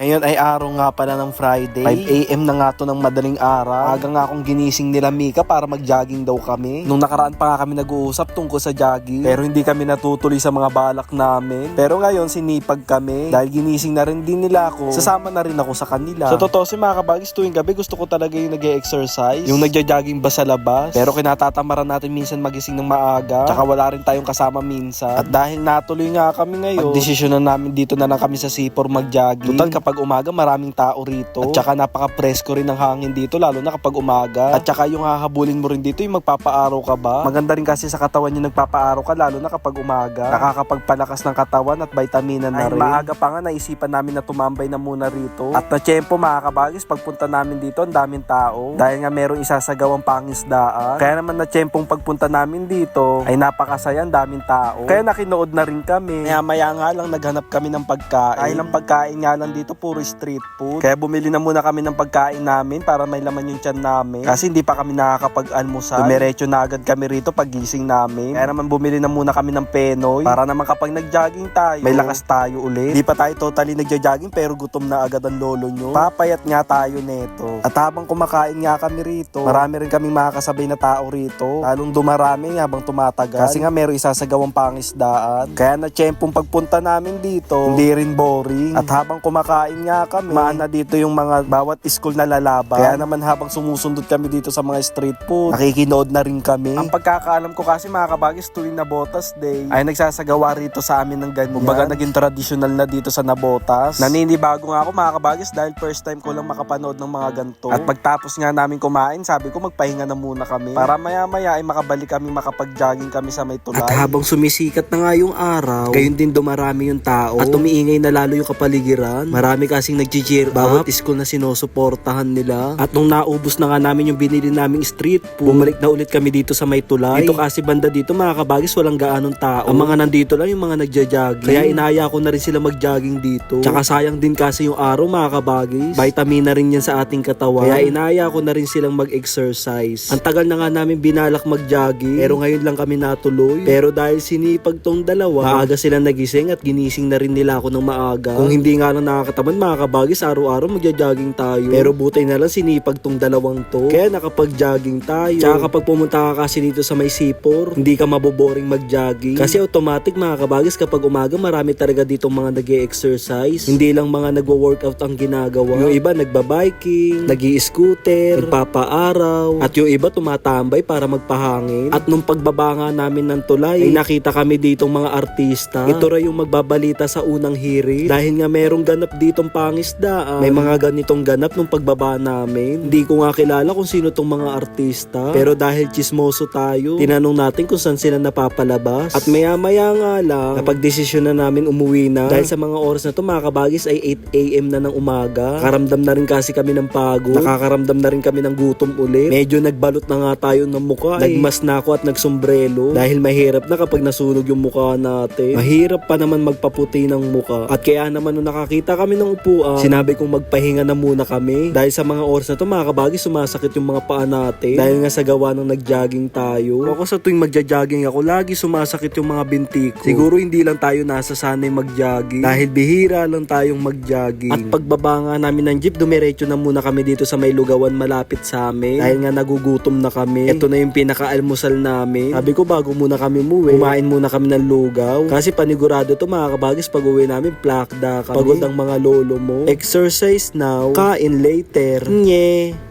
Ngayon ay araw nga pala ng Friday. 5am na nga to ng madaling araw. Aga nga akong ginising nila Mika para mag-jogging daw kami. Nung nakaraan pa nga kami nag-uusap tungkol sa jogging. Pero hindi kami natutuloy sa mga balak namin. Pero ngayon sinipag kami. Dahil ginising na rin din nila ako. Sasama na rin ako sa kanila. Sa totoo si mga kabagis tuwing gabi gusto ko talaga yung nag exercise Yung nagja-jogging ba sa labas. Pero kinatatamaran natin minsan magising ng maaga. Tsaka wala rin tayong kasama minsan. At dahil natuloy nga kami ngayon, pagdesisyon na namin dito na lang kami sa Sipor mag-jogging. Total kapag umaga maraming tao rito. At tsaka napaka-presko rin ng hangin dito lalo na kapag umaga. At tsaka yung hahabulin mo rin dito yung magpapaaraw ka ba. Maganda rin kasi sa katawan yung nagpapaaraw ka lalo na kapag umaga. Nakakapagpalakas ng katawan at vitamina na rin. maaga pa nga naisipan namin na tumambay na muna rito. At na tiyempo mga kabagis pagpunta namin dito ang daming tao. Dahil nga merong isasagawang pangisdaan. Kaya naman na tiyempong pagpunta namin dito ay napakasaya ang daming tao. Kaya nakinood na rin kami. Kaya maya nga lang naghanap kami ng pagkain. Dahil ang pagkain nga lang dito puro street food. Kaya bumili na muna kami ng pagkain namin para may laman yung tiyan namin. Kasi hindi pa kami nakakapag-almusal. Dumiretso na agad kami rito pagising namin. Kaya naman bumili na muna kami ng penoy para naman kapag nag-jogging tayo, may lakas tayo ulit. Hindi pa tayo totally nagja-jogging pero gutom na agad ang lolo nyo. Papayat nga tayo neto. At habang kumakain nga kami rito, marami rin kaming makakasabay na tao rito. Lalong dumarami habang tumatagal. Kasi nga meron isasagawang pangisdaan. Kaya na tiyempong pagpunta namin dito, hindi rin boring. At habang kumakain nga kami, maana dito yung mga bawat school na lalaban. Kaya naman habang sumusundot kami dito sa mga street food, nakikinood na rin kami. Ang pagkakaalam ko kasi mga kabagis tuwing Nabotas Day, ay nagsasagawa rito sa amin ng ganyan. Kumbaga naging traditional na dito sa Nabotas. Naninibago nga ako mga kabagis dahil first time ko lang makapanood ng mga ganito. At pagtapos nga namin kumain, sabi ko magpahinga na muna kami. Para maya maya ay makabalik kami makapag-jogging kami sa may tulay. At habang sumisikat na nga yung araw, gayon din dumarami yung tao at umiingay na lalo yung kapaligiran. Marami kasing nag-cheer bawat school na sinusuportahan nila. At nung naubos na nga namin yung binili naming street food, bumalik na ulit kami dito sa may tulay. Dito kasi banda dito mga kabagis walang gaanong tao. Ang mga nandito lang yung mga nagja-jogging. Kaya inaya ko na rin sila mag-jogging dito. Tsaka sayang din kasi yung araw mga kabagis. Vitamina rin yan sa ating katawan. Kaya inaya ko na rin silang mag-exercise. Ang tagal na nga namin binalak mag-jogging. Pero ngayon lang kami natuloy. Pero dahil sinipag tong dalawa, maaga sila nagising at ginising na rin nila ako ng maaga. Kung hindi nga lang nakakataman mga kabagis, araw-araw magja-jogging tayo. Pero buti na lang sinipag tong dalawang to. Kaya nakapag-jogging tayo. Tsaka kapag pumunta ka kasi dito sa may sipor, hindi ka maboboring mag-jogging. Kasi automatic mga kabagis kapag umaga marami talaga ditong mga nag exercise Hindi lang mga nagwo-workout ang ginagawa. Yung iba nagbabiking, nag scooter nagpapaaraw, at yung iba tumatambay para magpahangin. At nung pagbaba nga namin ng tulay, ay nakita kami ditong mga artista. Ito rin yung magbabalita sa unang hirit. Dahil nga merong ganap ditong pangisdaan. May mga ganitong ganap nung pagbaba namin. Hindi ko nga kilala kung sino tong mga artista. Pero dahil chismoso tayo, tinanong natin kung saan sila napapalabas. At maya maya nga lang, napagdesisyon na namin umuwi na. Dahil sa mga oras na to mga kabagis ay 8am na ng umaga. Karamdam na rin kasi kami ng pagod. Nakakaramdam na rin kami ng gutom ulit. Medyo nagbalot na nga tayo ng mukha. eh. Nagmas na ako at nagsombrelo. Dahil mahirap na kapag nasunog yung mukha natin. Mahirap pa naman magpaputi ng mukha. At kaya naman nung nakakita kami ng upuan, sinabi kong magpahinga na muna kami. Dahil sa mga oras na to mga kabagis sumasakit yung mga paa natin. Dahil nga sa gawa ng nag-jogging tayo. Ako sa tuwing magja-jogging ako, lagi sumasakit yung mga binti ko. Siguro hindi lang tayo nasasanay mag-jogging. Dahil bihira lang tayong mag-jogging. At pagbaba nga namin ng jeep, dumiretso na muna kami dito sa may lugawan malapit sa amin. Dahil nga nagugutom na kami. Ito na yung pinaka-almusal namin. Sabi ko bago muna kami muwi, kumain muna kami ng lugaw. Kasi panigurado to mga kabagis pag uwi namin, plakda kami. Pagod ang mga lolo mo. Exercise now, kain later. Nye.